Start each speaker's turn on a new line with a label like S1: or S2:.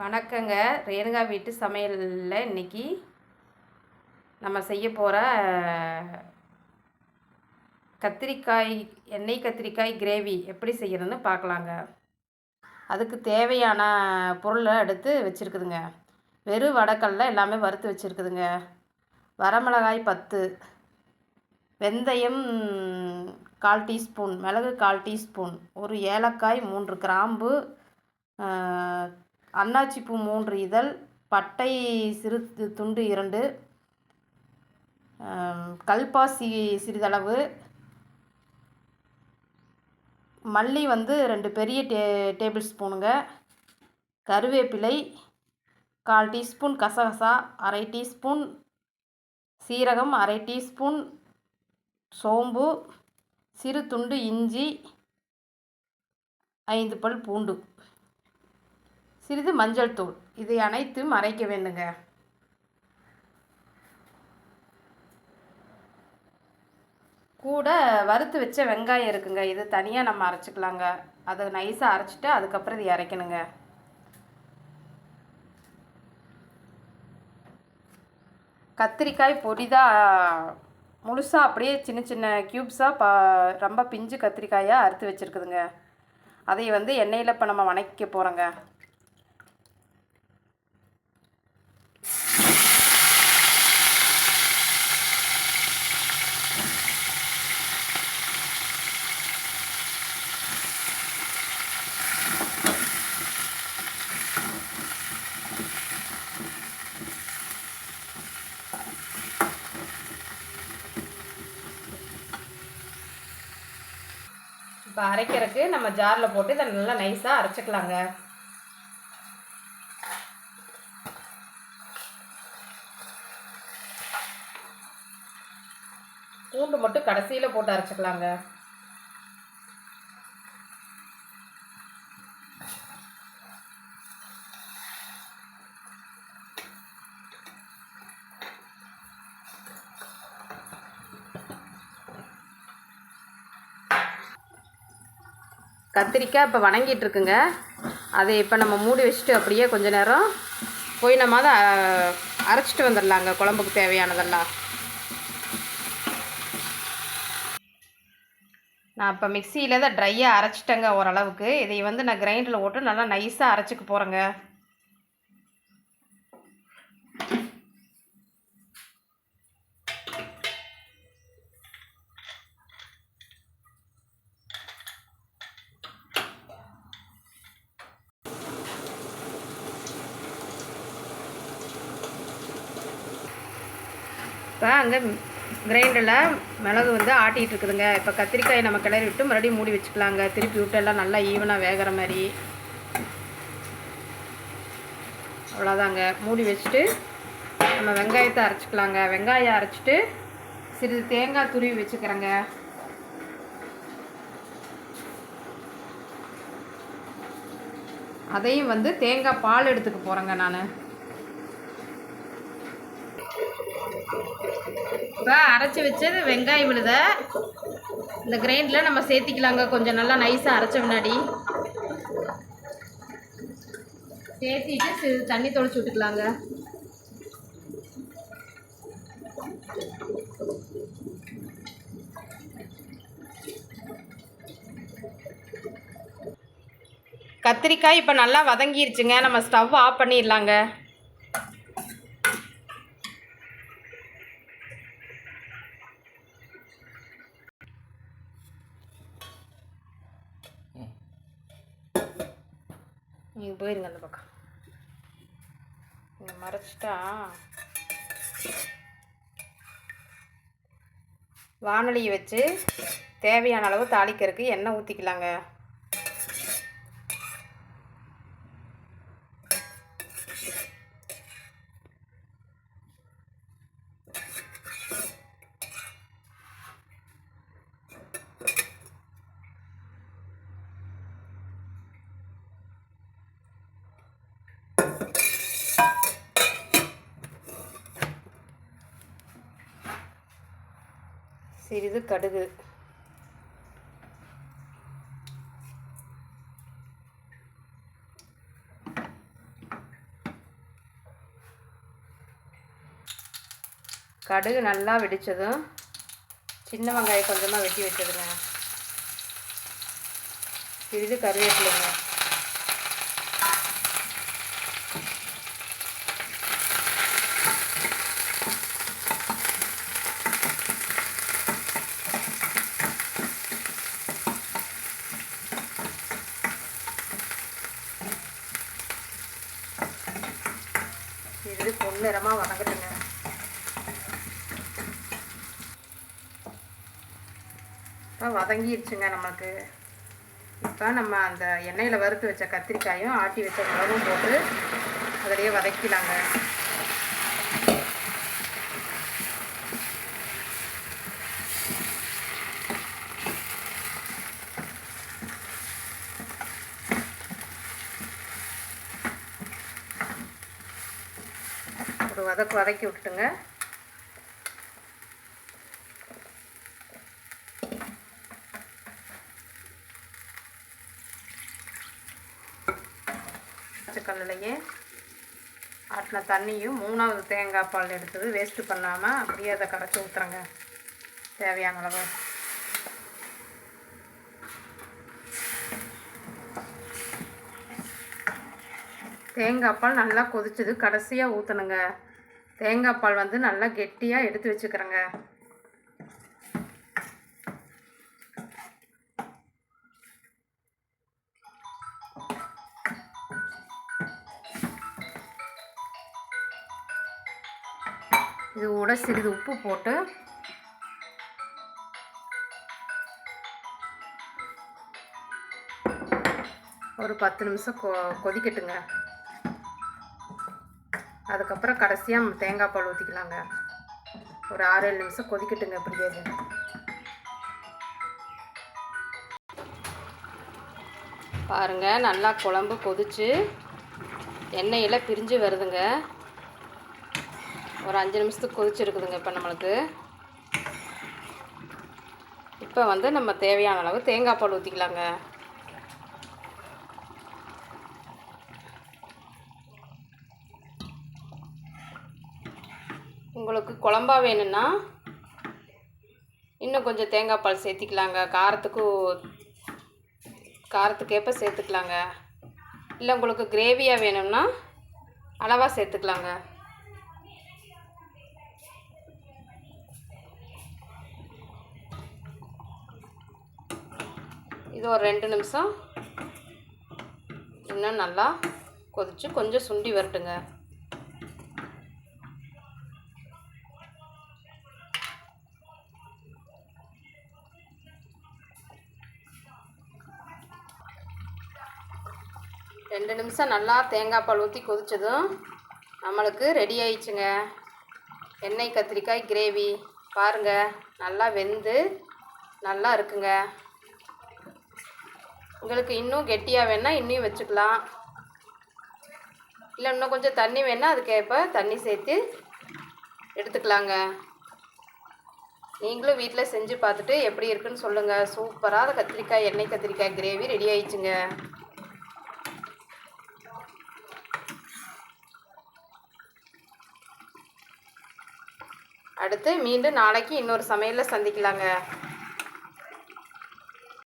S1: வணக்கங்க. ரேணுகா வீட்டு சமையலில் இன்னைக்கு நம்ம செய்ய போகிற கத்திரிக்காய் எண்ணெய் கத்திரிக்காய் கிரேவி எப்படி செய்கிறதுன்னு பார்க்கலாங்க. அதுக்கு தேவையான பொருளை எடுத்து வச்சுருக்குதுங்க. வெறும் வடக்கல்ல எல்லாமே வறுத்து வச்சுருக்குதுங்க. வரமிளகாய் பத்து வெந்தயம் கால் டீஸ்பூன் மிளகு கால் டீஸ்பூன் ஒரு ஏலக்காய் மூன்று கிராம்பு அன்னாச்சி பூ மூன்று இதழ் பட்டை சிறு து- துண்டு இரண்டு கல்பாசி சிறிதளவு மல்லி வந்து ரெண்டு பெரிய டே டேபிள் ஸ்பூனுங்க கருவேப்பிலை கால் டீஸ்பூன் கசகசா அரை டீஸ்பூன் சீரகம் அரை டீஸ்பூன் சோம்பு சிறு துண்டு இஞ்சி ஐந்து பல் பூண்டு. சிறிது மஞ்சள் தூள். இதை அனைத்தும் அரைக்க வேண்டுங்க. கூட வறுத்து வச்ச வெங்காயம் இருக்குங்க. இது தனியாக நம்ம அரைச்சிக்கலாங்க. அதை நைஸாக அரைச்சிட்டு அதுக்கப்புறம் இது இறக்கணுங்க கத்திரிக்காய் பொடிதாக முழுசாக அப்படியே சின்ன சின்ன க்யூப்ஸாக பா ரொம்ப பிஞ்சு கத்திரிக்காயாக அறுத்து வச்சுருக்குதுங்க. அதை வந்து எண்ணெயில் இப்போ நம்ம வணக்க போகிறோங்க இப்போ அரைக்கிறதுக்கு நம்ம ஜாரில் போட்டு இதை நல்லா நைஸாக அரைச்சிக்கலாங்க. பூண்டு மட்டும் கடைசியில் போட்டு அரைச்சிக்கலாங்க. கத்திரிக்காய் இப்போ வணங்கிட்டு இருக்குங்க அதை இப்போ நம்ம மூடி வச்சுட்டு அப்படியே கொஞ்ச நேரம் போய் நம்ம அதை அரைச்சிட்டு வந்துடலாங்க குழம்புக்கு தேவையானதெல்லாம். நான் இப்போ மிக்சியில் தான் ட்ரையாக அரைச்சிட்டேங்க ஓரளவுக்கு. இதை வந்து நான் கிரைண்டரில் போட்டு நல்லா நைஸாக அரைச்சிக்க போகிறேங்க இப்போ அங்கே கிரைண்டரில் மிளகு வந்து ஆட்டிகிட்டு இருக்குதுங்க. இப்போ கத்திரிக்காயை நம்ம கிளறி விட்டு மறுபடியும் மூடி வச்சுக்கலாங்க. திருப்பி விட்டு எல்லாம் நல்லா ஈவனாக வேகிற மாதிரி. அவ்வளோதாங்க மூடி வச்சுட்டு நம்ம வெங்காயத்தை அரைச்சிக்கலாங்க. வெங்காயம் அரைச்சிட்டு சிறிது தேங்காய் துருவி வச்சுக்கிறேங்க. அதையும் வந்து தேங்காய் பால் எடுத்துக்க போகிறேங்க நான். இப்போ அரைச்சி வச்சது வெங்காயம் விழுத. இந்த கிரைண்டில் நம்ம சேர்த்திக்கலாங்க. கொஞ்சம் நல்லா நைஸாக அரைச்ச முன்னாடி. சேர்த்திட்டு சிறு தண்ணி தொளிச்சு விட்டுக்கலாங்க. கத்திரிக்காய் இப்போ நல்லா வதங்கிருச்சுங்க. நம்ம ஸ்டவ் ஆஃப் பண்ணிடலாங்க. நீங்கள் போயிருங்க அந்த பக்கம். நீங்கள் மறைச்சிட்டா. வானொலியை வச்சு தேவையான அளவு தாளிக்கிறதுக்கு எண்ணெய் ஊற்றிக்கலாங்க சிறிது கடுகு. கடுகு நல்லா வெடித்ததும் சின்ன வெங்காயம் கொஞ்சமாக வெட்டி வச்சுருங்க சிறிது கருவேப்பிலைங்க. இது பொன்னிறமாக வதங்கட்டுங்க இப்போ வதங்கிடுச்சுங்க நமக்கு இப்போ நம்ம அந்த எண்ணெயில் வறுத்து வச்ச கத்திரிக்காயும் ஆட்டி வச்ச உணவும் போட்டு அதிலேயே வதக்கிலாங்க ஒரு வதக்கு வதக்கி விட்டுட்டுங்க. பச்சைக்கல்லையே ஆட்டின தண்ணியும் மூணாவது தேங்காய் பால் எடுத்தது. வேஸ்ட்டு பண்ணாமல் அப்படியே அதை கரைச்சி ஊற்றுறங்க தேவையான அளவு. தேங்காய் பால் நல்லா கொதிச்சது. கடைசியாக ஊற்றணுங்க தேங்காய் பால் வந்து நல்லா கெட்டியாக எடுத்து வச்சுக்கிறேங்க. இது கூட சிறிது உப்பு போட்டு ஒரு பத்து நிமிஷம் கொ கொதிக்கட்டுங்க. அதுக்கப்புறம் கடைசியாக தேங்காய் பால் ஊற்றிக்கலாங்க ஒரு ஆறு ஏழு நிமிஷம் கொதிக்கட்டுங்க அப்படியே பாருங்கள் பாருங்க நல்லா குழம்பு கொதிச்சு எண்ணெயில் பிரிஞ்சு வருதுங்க. ஒரு அஞ்சு நிமிஷத்துக்கு கொதிச்சிருக்குதுங்க இப்போ நம்மளுக்கு. இப்போ வந்து நம்ம தேவையான அளவு தேங்காய் பால் ஊற்றிக்கலாங்க உங்களுக்கு குழம்பா வேணும்னா இன்னும் கொஞ்சம் தேங்காய் பால் சேர்த்திக்கலாங்க. காரத்துக்கு காரத்துக்கேற்ப சேர்த்துக்கலாங்க. இல்லை உங்களுக்கு கிரேவியாக வேணும்னா அளவாக சேர்த்துக்கலாங்க. இது ஒரு ரெண்டு நிமிஷம். இன்னும் நல்லா கொதிச்சு கொஞ்சம் சுண்டி வரட்டுங்க. ரெண்டு நிமிஷம் நல்லா தேங்காய் பால் ஊற்றி கொதிச்சதும் நம்மளுக்கு ரெடி ஆயிடுச்சுங்க. எண்ணெய் கத்திரிக்காய் கிரேவி பாருங்கள் நல்லா வெந்து நல்லா இருக்குங்க. உங்களுக்கு இன்னும் கெட்டியாக வேணால் இன்னும் வச்சுக்கலாம். இல்லை இன்னும் கொஞ்சம் தண்ணி வேணால் அதுக்கேற்ப தண்ணி சேர்த்து எடுத்துக்கலாங்க. நீங்களும் வீட்டில் செஞ்சு பார்த்துட்டு எப்படி இருக்குன்னு சொல்லுங்கள் சூப்பராக கத்திரிக்காய் எண்ணெய் கத்திரிக்காய் கிரேவி ரெடி ஆயிடுச்சுங்க. அடுத்து மீண்டும் நாளைக்கு இன்னொரு சமையலில் சந்திக்கலாங்க.